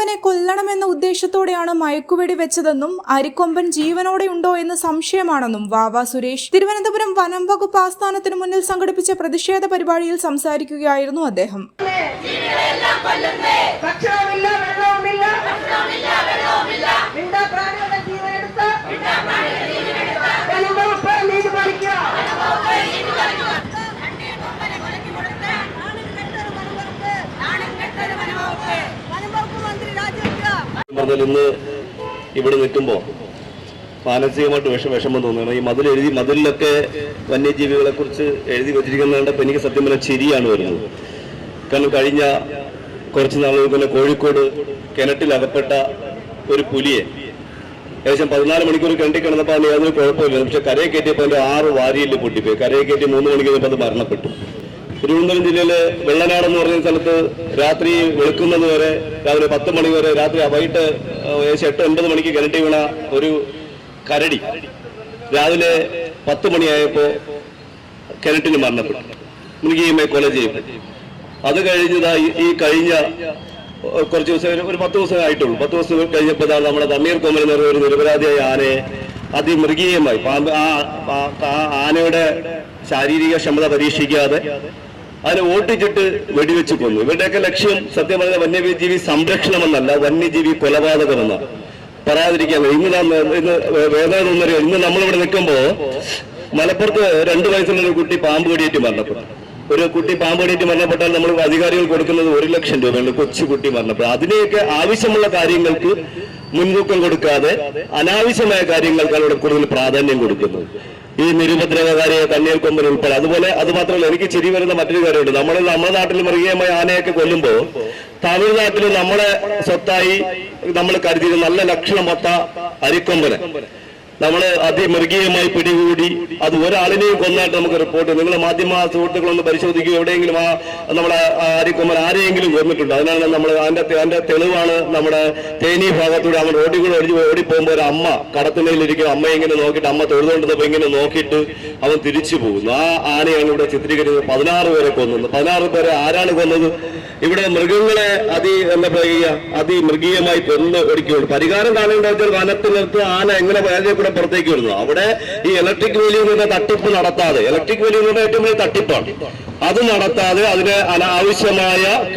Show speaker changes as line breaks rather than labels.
അരിക്കൊമ്പനെ കൊല്ലണമെന്ന ഉദ്ദേശത്തോടെയാണ് മയക്കുവെടി വെച്ചതെന്നും അരിക്കൊമ്പൻ ജീവനോടെ ഉണ്ടോ എന്ന് സംശയമാണെന്നും വാവ സുരേഷ് തിരുവനന്തപുരം വനം വകുപ്പ് ആസ്ഥാനത്തിന് മുന്നിൽ സംഘടിപ്പിച്ച പ്രതിഷേധ പരിപാടിയിൽ സംസാരിക്കുകയായിരുന്നു അദ്ദേഹം
പറഞ്ഞാൽ ഇന്ന് ഇവിടെ നിൽക്കുമ്പോൾ മാനസികമായിട്ട് വിഷം വിഷമം തോന്നുകയാണ് ഈ മതിൽ എഴുതി മതിലിലൊക്കെ വന്യജീവികളെ കുറിച്ച് എഴുതി വെച്ചിരിക്കുന്നത് കണ്ടപ്പോൾ എനിക്ക് സത്യം പറഞ്ഞാൽ ചിരിയാണ് വരുന്നത് കാരണം കഴിഞ്ഞ കുറച്ച് നാളുകൾ തന്നെ കോഴിക്കോട് കിണറ്റിൽ അകപ്പെട്ട ഒരു പുലിയെ ഏകദേശം പതിനാല് മണിക്കൂർ കിണറ്റി കിടന്നപ്പോൾ അതിന് യാതൊരു കുഴപ്പമില്ല പക്ഷെ കരയെ കയറ്റിയപ്പോൾ അതിൻ്റെ ആറ് വാരിയിൽ പൊട്ടിപ്പോയി കരയെ കയറ്റി മൂന്ന് മണിക്ക് അത് മരണപ്പെട്ടു തിരുവനന്തപുരം ജില്ലയിലെ വെള്ളനാട് എന്ന് പറഞ്ഞ സ്ഥലത്ത് രാത്രി വെളുക്കുന്നത് വരെ രാവിലെ പത്ത് മണി വരെ രാത്രി വൈകിട്ട് ഏകദേശം എട്ട് ഒൻപത് മണിക്ക് കിരട്ടി വീണ ഒരു കരടി രാവിലെ പത്ത് മണിയായപ്പോ കിരട്ടിന് മരണപ്പെട്ടു മുനികീയമായി കൊല ചെയ്യപ്പെട്ടു അത് കഴിഞ്ഞതാ ഈ കഴിഞ്ഞ കുറച്ച് ദിവസം ഒരു പത്ത് ദിവസം ആയിട്ടുള്ളൂ പത്ത് ദിവസം കഴിഞ്ഞപ്പോഴാണ് നമ്മുടെ തണ്ണീർ കൊമ്പൻ എന്ന് പറയുന്ന ഒരു നിരപരാധിയായ ആനയെ അതിമൃഗീയമായി പാമ്പ് ആ ആനയുടെ ശാരീരിക ക്ഷമത പരീക്ഷിക്കാതെ അതിനെ ഓട്ടിച്ചിട്ട് വെടിവെച്ച് കൊന്നു ഇവരുടെയൊക്കെ ലക്ഷ്യം സത്യം പറഞ്ഞ വന്യജീവി എന്നല്ല വന്യജീവി കൊലപാതകമെന്ന പറയാതിരിക്കാൻ ഇന്ന് നാം ഇന്ന് വേദന ഇന്ന് നമ്മളിവിടെ നിൽക്കുമ്പോൾ മലപ്പുറത്ത് രണ്ട് വയസ്സുള്ള കുട്ടി പാമ്പ് കടിയേറ്റ് മരണപ്പെട്ടു ഒരു കുട്ടി പാമ്പ് കടിയേറ്റ് മരണപ്പെട്ടാൽ നമ്മൾ അധികാരികൾ കൊടുക്കുന്നത് ഒരു ലക്ഷം രൂപയാണ് കൊച്ചു കുട്ടി മരണപ്പെട്ടു അതിനെയൊക്കെ ആവശ്യമുള്ള കാര്യങ്ങൾക്ക് മുൻതൂക്കം കൊടുക്കാതെ അനാവശ്യമായ കാര്യങ്ങൾക്കാണ് ഇവിടെ കൂടുതൽ പ്രാധാന്യം കൊടുക്കുന്നത് ഈ നിരുപദ്രവകാരിയെ കന്യാകുമരി ഉൾപ്പെടെ അതുപോലെ അത് മാത്രമല്ല എനിക്ക് ചിരി വരുന്ന മറ്റൊരു കാര്യമുണ്ട് നമ്മൾ നമ്മുടെ നാട്ടിൽ മൃഗീയമായ ആനയൊക്കെ കൊല്ലുമ്പോൾ തമിഴ്നാട്ടിൽ നമ്മളെ സ്വത്തായി നമ്മൾ കരുതിയിരുന്ന നല്ല ലക്ഷണമൊത്ത അരിക്കൊമ്പന് നമ്മൾ അതിമൃഗീയമായി പിടികൂടി അത് ഒരാളിനെയും കൊന്നായിട്ട് നമുക്ക് റിപ്പോർട്ട് നിങ്ങൾ മാധ്യമ സുഹൃത്തുക്കളൊന്ന് പരിശോധിക്കുക എവിടെയെങ്കിലും ആ നമ്മുടെ ആര്യക്കുമാർ ആരെയെങ്കിലും കൊന്നിട്ടുണ്ട് അതിനാണ് നമ്മൾ അതിന്റെ അതിന്റെ തെളിവാണ് നമ്മുടെ തേനി ഭാഗത്തൂടെ അവൻ റോഡിൽ കൂടെ ഒഴിച്ച് ഓടിപ്പോകുമ്പോൾ ഒരു അമ്മ കടത്തിനയിലിരിക്കും അമ്മ ഇങ്ങനെ നോക്കിയിട്ട് അമ്മ തൊഴുതുകൊണ്ടിരുന്നപ്പോൾ ഇങ്ങനെ നോക്കിയിട്ട് അവൻ തിരിച്ചു പോകുന്നു ആ ആനയാണ് ഇവിടെ ചിത്രീകരിച്ചത് പതിനാറ് പേരെ കൊന്നത് പതിനാറ് പേരെ ആരാണ് കൊന്നത് ഇവിടെ മൃഗങ്ങളെ അതി എന്താ പറയുക അതിമൃഗീയമായി കൊന്ന് ഒടുക്കിയുണ്ട് പരിഹാരം കാണേണ്ടത് വനത്തിനടുത്ത് ആന എങ്ങനെ പരാജയപ്പെടും ഇവിടെ പുറത്തേക്ക് വരുന്നത് അവിടെ ഈ ഇലക്ട്രിക് നിന്ന് തട്ടിപ്പ് നടത്താതെ ഇലക്ട്രിക് നിന്ന് ഏറ്റവും വലിയ തട്ടിപ്പാണ് അത് നടത്താതെ അതിന് അനാവശ്യമായ